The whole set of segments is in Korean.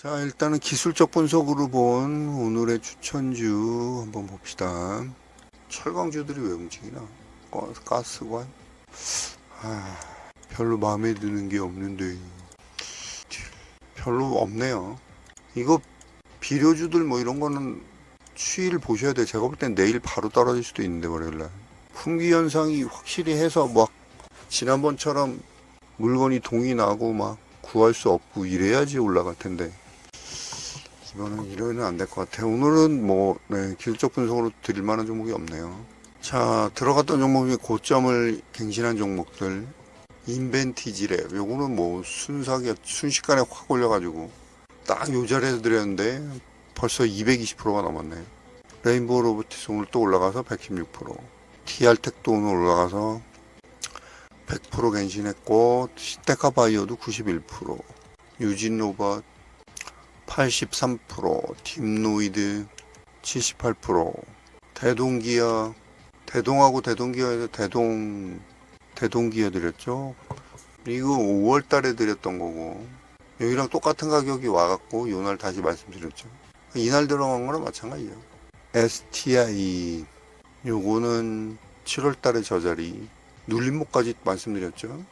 자, 일단은 기술적 분석으로 본 오늘의 추천주 한번 봅시다. 철강주들이 왜 움직이나? 가- 가스관? 아, 별로 마음에 드는 게 없는데. 별로 없네요. 이거 비료주들 뭐 이런 거는 추이를 보셔야 돼요. 제가 볼 땐 내일 바로 떨어질 수도 있는데, 월요일날. 품귀 현상이 확실히 해서 막 지난번처럼 물건이 동이 나고 막 구할 수 없고 이래야지 올라갈 텐데. 이거는 이러면 안될 것 같아요. 오늘은 뭐, 네, 기술적 분석으로 드릴 만한 종목이 없네요. 자, 들어갔던 종목 중에 고점을 갱신한 종목들. 인벤티지랩. 요거는 뭐, 순삭이, 순식간에 확 올려가지고, 딱 요 자리에서 드렸는데, 벌써 220%가 넘었네요. 레인보우 로보티스 오늘 또 올라가서 116%. TR텍도 오늘 올라가서 100% 갱신했고, 시테카 바이오도 91%. 유진 로봇 83%, 딥노이드 78%, 대동기아, 대동하고 대동기아에서 대동, 대동기아 드렸죠. 이거 5월 달에 드렸던 거고, 여기랑 똑같은 가격이 와갖고, 요날 다시 말씀드렸죠. 이날 들어간 거랑 마찬가지예요. STI, 요거는 7월 달에 저 자리, 눌림목까지 말씀드렸죠.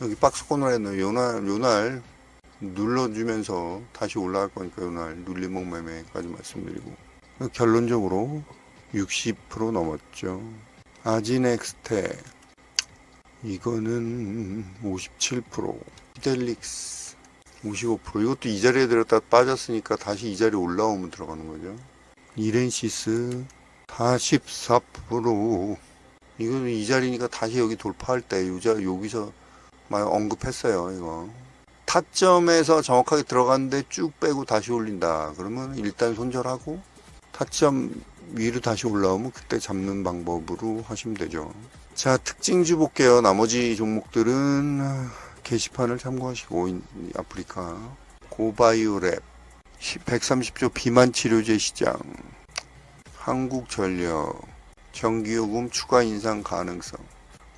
여기 박스 코너에 있는 요날, 요날 눌러주면서 다시 올라갈 거니까 요날 눌림목 매매까지 말씀드리고. 결론적으로 60% 넘었죠. 아진엑스테. 이거는 57% 피델릭스. 55% 이것도 이 자리에 들었다 빠졌으니까 다시 이 자리에 올라오면 들어가는 거죠. 이렌시스. 44% 이거는 이 자리니까 다시 여기 돌파할 때 요자 여기서 막 언급했어요 이거 타점에서 정확하게 들어갔는데 쭉 빼고 다시 올린다. 그러면 일단 손절하고 타점 위로 다시 올라오면 그때 잡는 방법으로 하시면 되죠. 자, 특징주 볼게요. 나머지 종목들은 게시판을 참고하시고 인- 아프리카 고바이오랩 130조 비만 치료제 시장 한국전력 전기요금 추가 인상 가능성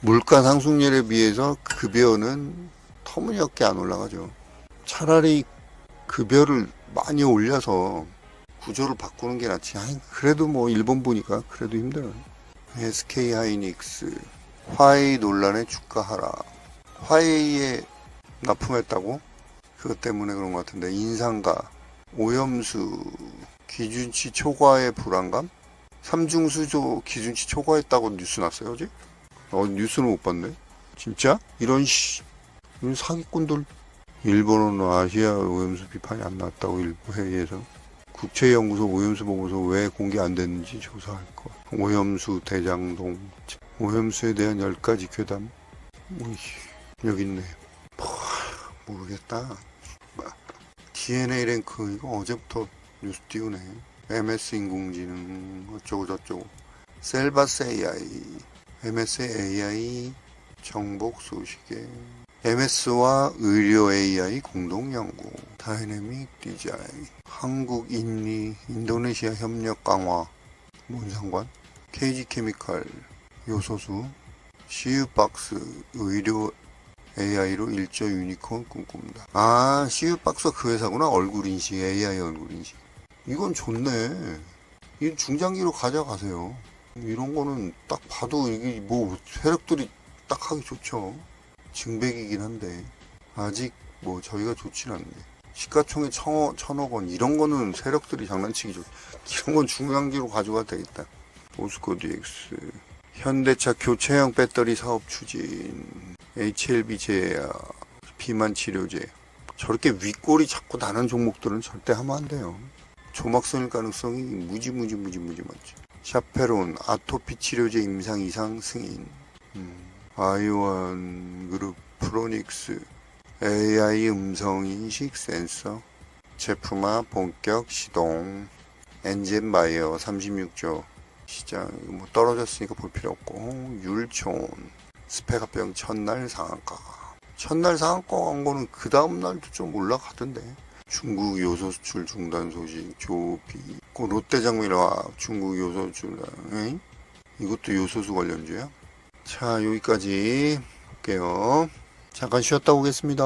물가 상승률에 비해서 급여는 터무니없게 안 올라가죠. 차라리 급여를 많이 올려서 구조를 바꾸는 게 낫지. 아니, 그래도 뭐 일본 보니까 그래도 힘들어요. SK 하이닉스 화웨이 논란의 주가 하락. 화웨이에 납품했다고? 그것 때문에 그런 것 같은데 인상가, 오염수, 기준치 초과의 불안감? 삼중수조 기준치 초과했다고 뉴스 났어요 어제? 어 뉴스는 못 봤네. 진짜? 이런 씨. 이런 사기꾼들. 일본어는 아시아 오염수 비판이 안 나왔다고 일부 회의에서. 국제연구소 오염수 보고서 왜 공개 안 됐는지 조사할 것. 오염수 대장동. 오염수에 대한 10가지 괴담. 오이, 여기 있네. 뭐, 모르겠다. DNA 랭크 이거 어제부터 뉴스 띄우네. MS 인공지능 어쩌고 저쩌고. 셀바스 AI MS AI 정복 소식에 MS와 의료 AI 공동 연구, 다이내믹 디자인, 한국 인리 인도네시아 협력 강화, 뭔 상관? KG 케미칼, 요소수, CU박스, 의료 AI로 일조 유니콘 꿈꿉니다. 아, CU박스가 그 회사구나. 얼굴 인식, AI 얼굴 인식. 이건 좋네. 이 중장기로 가져가세요. 이런 거는 딱 봐도 이게 뭐 세력들이 딱 하기 좋죠. 증백이긴 한데 아직 뭐 저희가 좋진 않네. 시가총액 천억, 천억 원 이런 거는 세력들이 장난치기 좋. 이런 건 중간기로 가져가도 되겠다. 오스코 DX 현대차 교체형 배터리 사업 추진 HLB 제약 비만 치료제 저렇게 윗골이 자꾸 나는 종목들은 절대 하면 안 돼요. 조막성일 가능성이 무지 무지 무지 무지 많죠. 샤페론 아토피 치료제 임상 이상 승인. 음. 아이원 그룹 프로닉스 AI 음성 인식 센서 제품화 본격 시동 엔젠 바이어 36조 시장 뭐 떨어졌으니까 볼 필요 없고 율촌 스페가병 첫날 상한가 첫날 상한가 간 거는 그 다음 날도 좀 올라가던데 중국 요소 수출 중단 소식 조비 그 롯데 장미와 중국 요소 수출 에이? 이것도 요소수 관련주야? 자, 여기까지 볼게요. 잠깐 쉬었다 오겠습니다.